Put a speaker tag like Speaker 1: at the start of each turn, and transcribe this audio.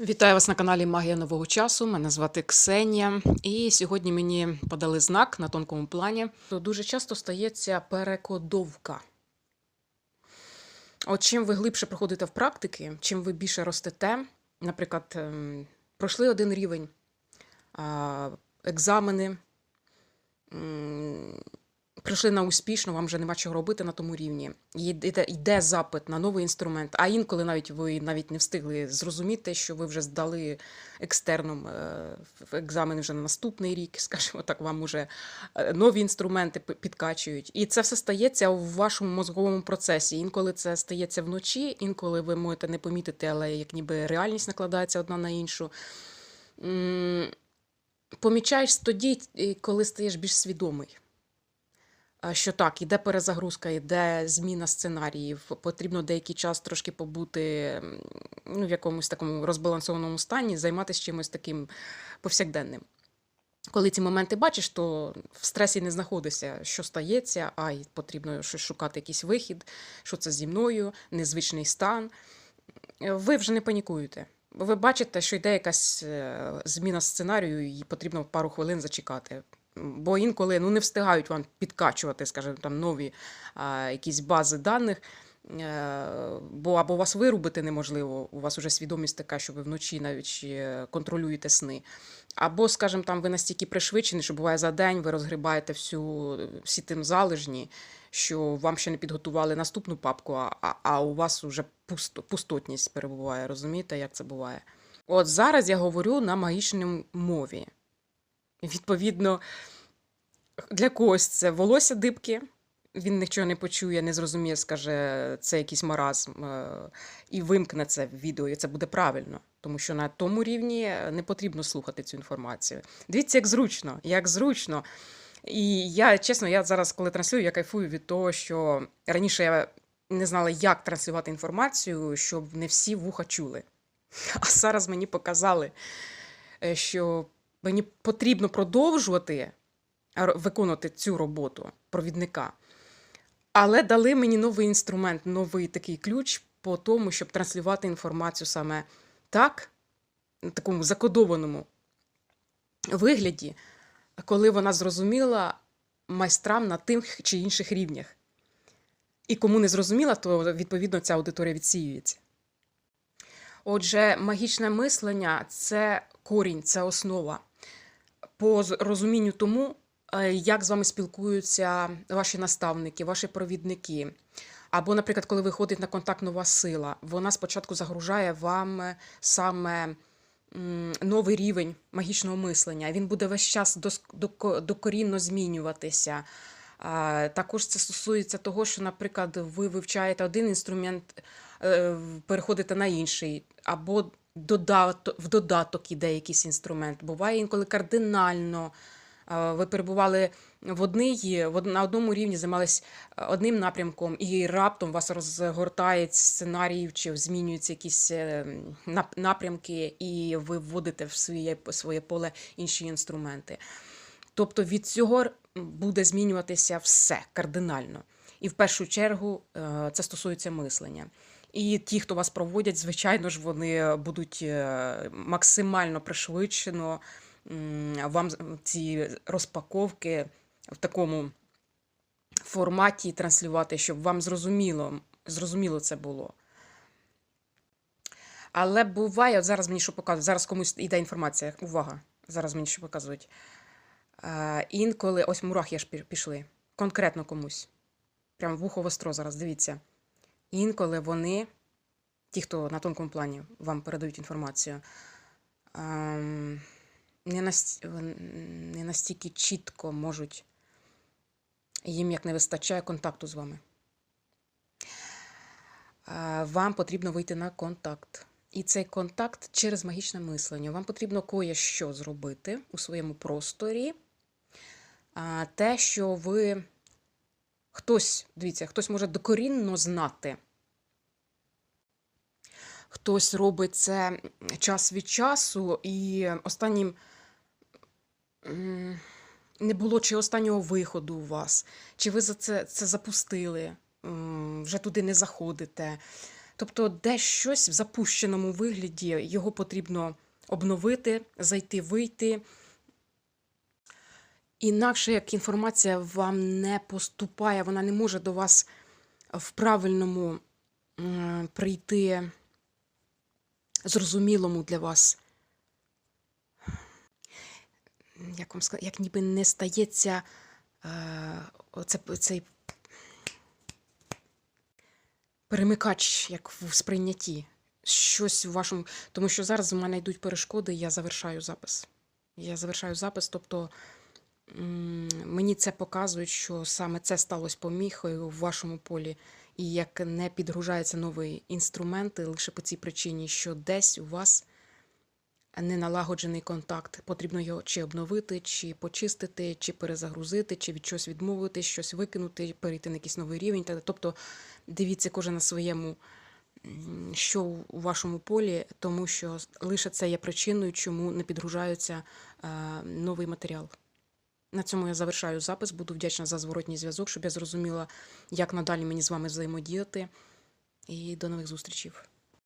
Speaker 1: Вітаю вас на каналі Магія Нового часу. Мене звати Ксенія. І сьогодні мені подали знак на тонкому плані. Дуже часто стається перекодовка. От чим ви глибше проходите в практики, чим ви більше ростете, наприклад, ем, пройшли один рівень, екзамени, прийшли на успішно, вам вже нема чого робити на тому рівні. Йде, йде запит на новий інструмент, а інколи навіть ви навіть не встигли зрозуміти, що ви вже здали екстерном е, екзамен вже на наступний рік, скажімо так, вам уже е, нові інструменти підкачують. І це все стається у вашому мозговому процесі. Інколи це стається вночі, інколи ви можете не помітити, але як ніби реальність накладається одна на іншу. Помічаєш тоді, е, коли стаєш більш свідомий. Що так, іде перезагрузка, іде зміна сценаріїв. Потрібно деякий час трошки побути ну, в якомусь такому розбалансованому стані, займатися чимось таким повсякденним. Коли ці моменти бачиш, то в стресі не знаходишся, що стається, а й потрібно щось шукати якийсь вихід, що це зі мною, незвичний стан. Ви вже не панікуєте. Ви бачите, що йде якась е, зміна сценарію, і потрібно пару хвилин зачекати. Бо інколи ну, не встигають вам підкачувати, скажімо, там нові а, якісь бази даних. е, Бо або вас вирубити неможливо, у вас вже свідомість така, що ви вночі навіть контролюєте сни. Або, скажімо, там ви настільки пришвидшені, що буває за день, ви розгрібаєте всю, всі тим залежні, що вам ще не підготували наступну папку, а, а- у вас вже пусто, пустотність перебуває. Розумієте, як це буває? От зараз я говорю на магічній мові. Відповідно, для когось це волосся дибки, він нічого не почує, не зрозуміє, скаже, це якийсь маразм, е, і вимкне це відео, і це буде правильно, тому що на тому рівні не потрібно слухати цю інформацію. Дивіться, як зручно, як зручно. І я, чесно, я зараз, коли транслюю, я кайфую від того, що раніше я не знала, як транслювати інформацію, щоб не всі вуха чули. А зараз мені показали, е, що мені потрібно продовжувати виконувати цю роботу провідника. Але дали мені новий інструмент, новий такий ключ по тому, щоб транслювати інформацію саме так, в такому закодованому вигляді, коли вона зрозуміла майстрам на тих чи інших рівнях. І кому не зрозуміла, то відповідно ця аудиторія відсіюється. Отже, магічне мислення це корінь, це основа. По розумінню тому, е, як з вами спілкуються ваші наставники, ваші провідники. Або, наприклад, коли виходить на контакт нова сила, вона спочатку загружає вам саме новий рівень магічного мислення. Він буде весь час докорінно змінюватися. Також це стосується того, що, наприклад, ви вивчаєте один інструмент, е, переходите на інший, або в додаток іде якийсь інструмент. Буває інколи кардинально. Ви перебували в одній, на одному рівні, займались е, одним напрямком, і раптом вас розгортає сценарій, чи змінюються якісь е, напрямки, і ви вводите в своє, своє поле інші інструменти. Тобто від цього буде змінюватися все кардинально. І в першу чергу е, це стосується мислення. І ті, хто вас проводять, звичайно ж, вони будуть е, максимально пришвидшено вам ці розпаковки в такому форматі транслювати, щоб вам зрозуміло, зрозуміло це було. Але буває, от зараз мені що показують, зараз комусь йде інформація. Увага! Зараз мені що показують. Е, інколи, ось мурахи ж пішли, конкретно комусь. Прям вухо востро зараз, дивіться. Інколи вони, ті, хто на тонкому плані вам передають інформацію, ем, не, нас, не настільки чітко можуть, їм як не вистачає контакту з вами. Е, Вам потрібно вийти на контакт. І цей контакт через магічне мислення. Вам потрібно кое-що зробити у своєму просторі. А, Те, що ви хтось, дивіться, хтось може докорінно знати. Хтось робить це час від часу, і останнім не було чи останнього виходу у вас, чи ви за це, це запустили, вже туди не заходите. Тобто, десь щось в запущеному вигляді, його потрібно обновити, зайти, вийти. Інакше як інформація вам не поступає, вона не може до вас в правильному прийти зрозумілому для вас. Як вам сказати, як ніби не стається е, оце, цей перемикач, як в сприйнятті. Щось у вашому. Тому що зараз у мене йдуть перешкоди, і я завершаю запис. Я завершаю запис, тобто мені це показують, що саме це сталося поміхою в вашому полі, і як не підгружаються нові інструменти лише по цій причині, що десь у вас неналагоджений контакт. Потрібно його чи обновити, чи почистити, чи перезагрузити, чи від чогось відмовитись, щось викинути, перейти на якийсь новий рівень. Тобто дивіться кожен на своєму, що у вашому полі, тому що лише це є причиною, чому не підгружається е, новий матеріал. На цьому я завершаю запис. Буду вдячна за зворотній зв'язок, щоб я зрозуміла, як надалі мені з вами взаємодіяти. І до нових зустрічей.